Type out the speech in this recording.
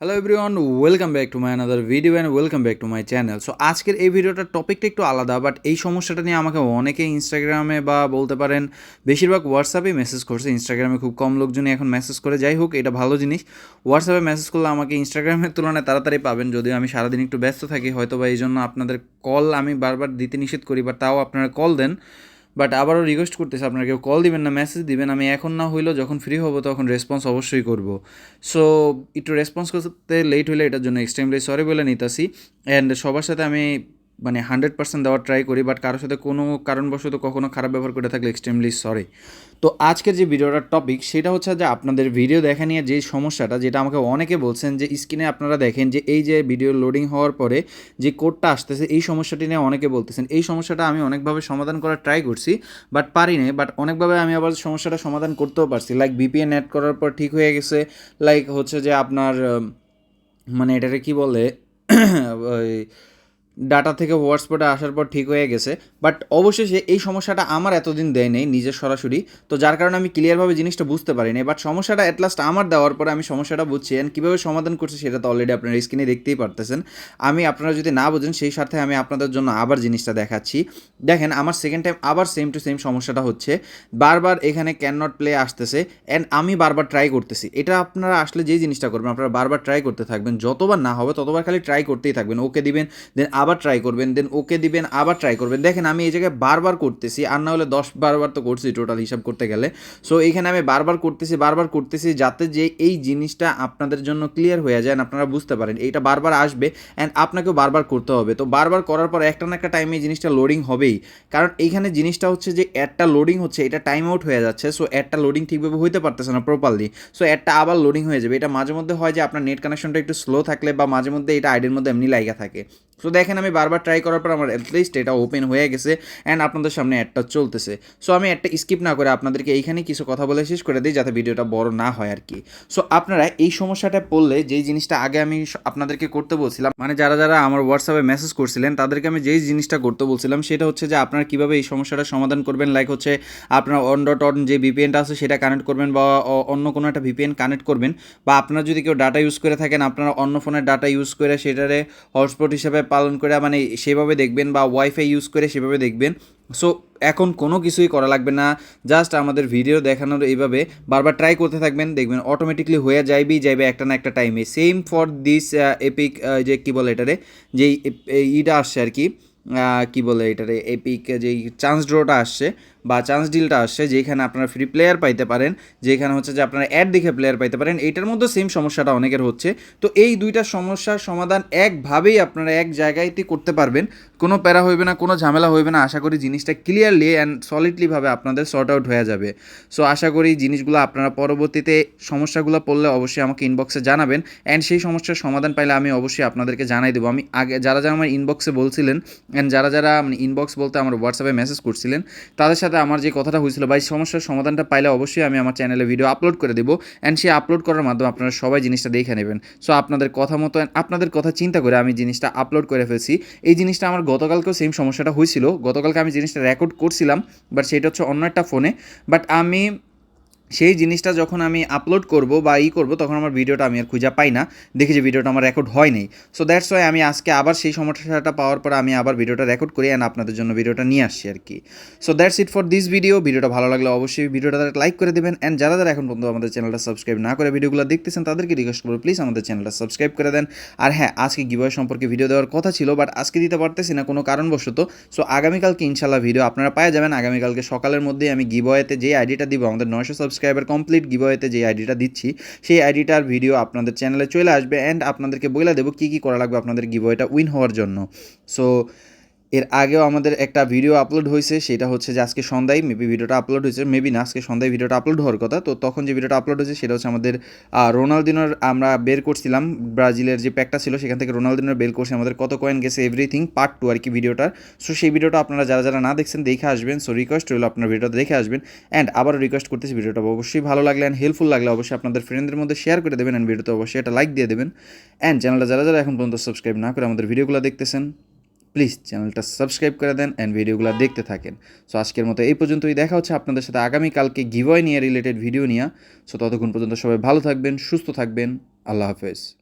Hello everyone welcome back to my another video and welcome back to my channel so আজকের এই ভিডিওটার টপিকটা একটু আলাদা বাট এই সমস্যাটা নিয়ে আমাকে অনেকে ইনস্টাগ্রামে বা বলতে পারেন বেশিরভাগ হোয়াটসঅ্যাপে মেসেজ করছে। ইনস্টাগ্রামে খুব কম লোকজনই এখন মেসেজ করে। যাই হোক, এটা ভালো জিনিস। হোয়াটসঅ্যাপে মেসেজ করলে আমাকে ইনস্টাগ্রামের তুলনায় তাড়াতাড়ি পাবেন। যদিও আমি সারাদিন একটু ব্যস্ত থাকি হয়তো বা এই জন্য আপনাদের কল আমি বারবার দিতে নিষেধ করি বা তাও আপনারা কল দেন। বাট আবারও রিকোয়েস্ট করতেছি আপনারা কেউ কল দিবেন না মেসেজ দিবেন। আমি এখন না হইলেও যখন ফ্রি হব তখন রেসপন্স অবশ্যই করব। সো একটু রেসপন্স করতে লেট হইলে এটার জন্য এক্সট্রিমলি সরি বলে নিতাসি অ্যান্ড সবার সাথে আমি মানে হান্ড্রেড পার্সেন্ট দেওয়ার ট্রাই করি বাট কারোর সাথে কোনো কারণবশত কখনো খারাপ ব্যবহার করে থাকলে এক্সট্রিমলি সরি তো আজকের যে ভিডিওটার টপিক সেটা হচ্ছে যে আপনাদের ভিডিও দেখা নিয়ে যে সমস্যাটা, যেটা আমাকে অনেকে বলছেন যে স্ক্রিনে আপনারা দেখেন যে এই যে ভিডিও লোডিং হওয়ার পরে যে কোডটা আসতেছে, এই সমস্যাটি নিয়ে অনেকে বলতেছেন। এই সমস্যাটা আমি অনেকভাবে সমাধান করার ট্রাই করছি বাট পারি নাই বাট অনেকভাবে আমি আবার সমস্যাটা সমাধান করতেও পারছি। লাইক বিপিএন অ্যাড করার পর ঠিক হয়ে গেছে লাইক হচ্ছে যে আপনার মানে এটাকে কি বলে ডাটা থেকে হোয়াটসঅ্যাপে আসার পর ঠিক হয়ে গেছে। বাট অবশেষে এই সমস্যাটা আমার এতদিন দেয় নেই, নিজের সরাসরি। তো যার কারণে আমি ক্লিয়ারভাবে জিনিসটা বুঝতে পারিনি বাট সমস্যাটা অ্যাট লাস্ট আমার দেওয়ার পরে আমি সমস্যাটা বুঝছি অ্যান্ড কীভাবে সমাধান করছি সেটা তো অলরেডি আপনার স্ক্রিনে দেখতেই পারতেছেন। আমি আপনারা যদি না বোঝেন, সেই সাথে আমি আপনাদের জন্য আবার জিনিসটা দেখাচ্ছি। দেখেন, আমার সেকেন্ড টাইম আবার সেম টু সেম সমস্যাটা হচ্ছে। বারবার এখানে ক্যান নট প্লে আসতেছে অ্যান্ড আমি বারবার ট্রাই করতেছি। এটা আপনারা আসলে যেই জিনিসটা করবেন, আপনারা বারবার ট্রাই করতে থাকবেন। যতবার না হবে, ততবার খালি ট্রাই করতেই থাকবেন। ওকে দিবেন দেন আবার ট্রাই করবেন দেন ওকে দিবেন, আবার ট্রাই করবেন। দেখেন, আমি এই জায়গায় বারবার করতেছি, আর না হলে দশ বারবার তো করছি টোটাল হিসাব করতে গেলে। সো এখানে আমি বারবার করতেছি বারবার করতেছি, যাতে যে এই জিনিসটা আপনাদের জন্য ক্লিয়ার হয়ে যায় আপনারা বুঝতে পারেন, এইটা বারবার আসবে অ্যান্ড আপনাকেও বারবার করতে হবে। তো বারবার করার পর একটা না একটা টাইমে এই জিনিসটা লোডিং হবেই। কারণ এইখানে জিনিসটা হচ্ছে যে অ্যাডটা লোডিং হচ্ছে, এটা টাইম আউট হয়ে যাচ্ছে সো অ্যাডটা লোডিং ঠিকভাবে হইতে পারতেছে না প্রপারলি সো অ্যাডটা আবার লোডিং হয়ে যাবে। এটা মাঝে মধ্যে হয় যে, আপনার নেট কানেকশনটা একটু স্লো থাকলে, বা মাঝে মধ্যে এটা আইডির মধ্যে এমনি লাইগা থাকে। সো দেখেন আমি বারবার ট্রাই করার পর আমার অ্যাটলিস্ট এটা ওপেন হয়ে গেছে অ্যান্ড আপনাদের সামনে অ্যাডটা চলতেছে। সো আমি একটা স্কিপ না করে আপনাদেরকে এইখানে কিছু কথা বলে শেষ করে দিই যাতে ভিডিওটা বড় না হয় আর কি। সো আপনারা এই সমস্যাটা পড়লে যেই জিনিসটা আগে আমি আপনাদেরকে করতে বলছিলাম মানে যারা যারা আমার হোয়াটসঅ্যাপে মেসেজ করছিলেন, তাদেরকে আমি যেই জিনিসটা করতে বলছিলাম সেটা হচ্ছে যে আপনারা কীভাবে এই সমস্যাটা সমাধান করবেন লাইক হচ্ছে আপনার অন ডট অন যে ভিপিএনটা আছে সেটা কানেক্ট করবেন বা অন্য কোনো একটা ভিপিএন কানেক্ট করবেন। বা আপনারা যদি কেউ ডাটা ইউজ করে থাকেন, আপনারা অন্য ফোনের ডাটা ইউজ করে সেটারে হটস্পট হিসেবে পালন করে মানে সেভাবে দেখবেন বা ওয়াইফাই ইউজ করে সেভাবে দেখবেন। সো এখন কোনো কিছুই করা লাগবে না। জাস্ট আমাদের ভিডিও দেখানোর এইভাবে বারবার ট্রাই করতে থাকবেন। দেখবেন অটোমেটিকলি হয়ে যাইবেই যাইবে একটা না একটা টাইমে সেম ফর দিস এপিক যে কী বলে এটারে? যেই ইটা আসছে আর কি কী কি বলে এটারে? এপিক যেই চান্স ড্রটা আসছে। বা চান্স ডিলটা আসছে যেখানে আপনারা ফ্রি প্লেয়ার পাইতে পারেন, যেখানে হচ্ছে যে আপনারা অ্যাড দেখে প্লেয়ার পাইতে পারেন এইটার মধ্যে সেম সমস্যাটা অনেকের হচ্ছে। তো এই দুইটা সমস্যার সমাধান একভাবেই আপনারা এক জায়গায়তে করতে পারবেন। কোনো প্যারা হইবে না, কোনো ঝামেলা হইবে না। আশা করি জিনিসটা ক্লিয়ারলি অ্যান্ড সলিডলিভাবে আপনাদের সর্ট আউট হয়ে যাবে। সো আশা করি জিনিসগুলো আপনারা পরবর্তীতে সমস্যাগুলো পড়লে অবশ্যই আমাকে ইনবক্সে জানাবেন। অ্যান্ড সেই সমস্যার সমাধান পাইলে আমি অবশ্যই আপনাদেরকে জানাই দেবো। আমি আগে, যারা যারা আমার ইনবক্সে বলছিলেন অ্যান্ড যারা যারা মানে ইনবক্স বলতে আমার হোয়াটসঅ্যাপে মেসেজ করছিলেন, তাদের সাথে আমার যে কথাটা হয়েছিল বা এই সমস্যার সমাধানটা পাইলে অবশ্যই আমি আমার চ্যানেলে ভিডিও আপলোড করে দেবো অ্যান্ড সেই আপলোড করার মাধ্যমে আপনারা সবাই জিনিসটা দেখে নেবেন। সো আপনাদের কথা মতো আপনাদের কথা চিন্তা করে আমি জিনিসটা আপলোড করে ফেলছি। এই জিনিসটা আমার গতকালকেও সেম সমস্যাটা হয়েছিল। গতকালকে আমি জিনিসটা রেকর্ড করছিলাম বাট সেটা হচ্ছে অন্য একটা ফোনে বাট আমি সেই জিনিসটা যখন আমি আপলোড করব বা ই করব, তখন আমার ভিডিওটা আমি আর খুঁজে পাই না। দেখি যে ভিডিওটা আমার রেকর্ড হয় নাই। সো দ্যাটস ওয়াই আমি আজকে আবার সেই সমস্যাটা পাওয়ার পর আমি আবার ভিডিওটা রেকর্ড করি অ্যান্ড আপনাদের জন্য ভিডিওটা নিয়ে আসছি আর কি। So that's it for this video ভিডিওটা ভালো লাগলে অবশ্যই ভিডিওটা লাইক করে দেবেন অ্যান্ড যারা যারা এখন পর্যন্ত আমাদের চ্যানেলটা সাবস্ক্রাইব না করে ভিডিওগুলো দেখতেছেন, তাদেরকে রিকোয়েস্ট করব প্লিজ আমাদের চ্যানেলটা সাবস্ক্রাইব করে দেন। আর হ্যাঁ আজকে গিবয় সম্পর্কে ভিডিও দেওয়ার কথা ছিল বাট আজকে দিতে পারতেছি না কোনো কারণবশত। সো আগামীকালকে ইনশাল্লাহ ভিডিও আপনারা পাওয়া যাবেন। আগামীকালকে সকালের মধ্যেই আমি গিবয়েতে যে আইডিটা দিব, আমাদের নয়শো সাবস্ক্রাইবার কমপ্লিট গিভওয়েতে যে আইডিটা দিচ্ছি, সেই আইডিটার ভিডিও আপনাদের চ্যানেলে চলে আসবে অ্যান্ড আপনাদেরকে বলে দেবো কী কী করা লাগবে আপনাদের গিভওয়েটা উইন হওয়ার জন্য। সো এর আগেও আমাদের একটা ভিডিও আপলোড হয়েছে, সেটা হচ্ছে যে আজকে সন্ধ্যায় মেবি ভিডিওটা আপলোড হয়েছে মেবি না, আজকে সন্ধ্যায় ভিডিওটা আপলোড হওয়ার কথা। তো তখন যে ভিডিওটা আপলোড হয়েছে, সেটা হচ্ছে আমাদের রোনালদিনোর আমরা বের করছিলাম, ব্রাজিলের যে প্যাকটা ছিল, সেখান থেকে রোনালদিনোর বের করছে আমাদের কত কয়েন গেছে এভরিথিং পার্ট টু আর কি ভিডিওটার সো সেই ভিডিওটা আপনারা যারা যারা না দেখছেন, দেখে আসবেন। সো রিকোয়েস্ট রইল আপনার ভিডিওটা দেখে আসবেন। অ্যান্ড আবারও রিকোয়েস্ট করতেছি ভিডিওটা অবশ্যই ভালো লাগলে অ্যান্ড হেল্পফুল লাগলে অবশ্যই আপনাদের ফ্রেন্ডদের মধ্যে শেয়ার করে দেবেন অ্যান্ড ভিডিওতে অবশ্যই একটা লাইক দিয়ে দেবেন। অ্যান্ড চ্যানেলটা যারা যারা এখন পর্যন্ত সাবস্ক্রাইব না করে আমাদের ভিডিওগুলো দেখতেছেন প্লিজ চ্যানেলটা সাবস্ক্রাইব করে দেন অ্যান্ড ভিডিওগুলো দেখতে থাকেন। সো আজকের মতো এই পর্যন্তই। দেখা হচ্ছে আপনাদের সাথে আগামীকালকে গিভয় নিয়ে রিলেটেড ভিডিও নিয়ে। সো ততক্ষণ পর্যন্ত সবাই ভালো থাকবেন, সুস্থ থাকবেন। আল্লাহ হাফেজ।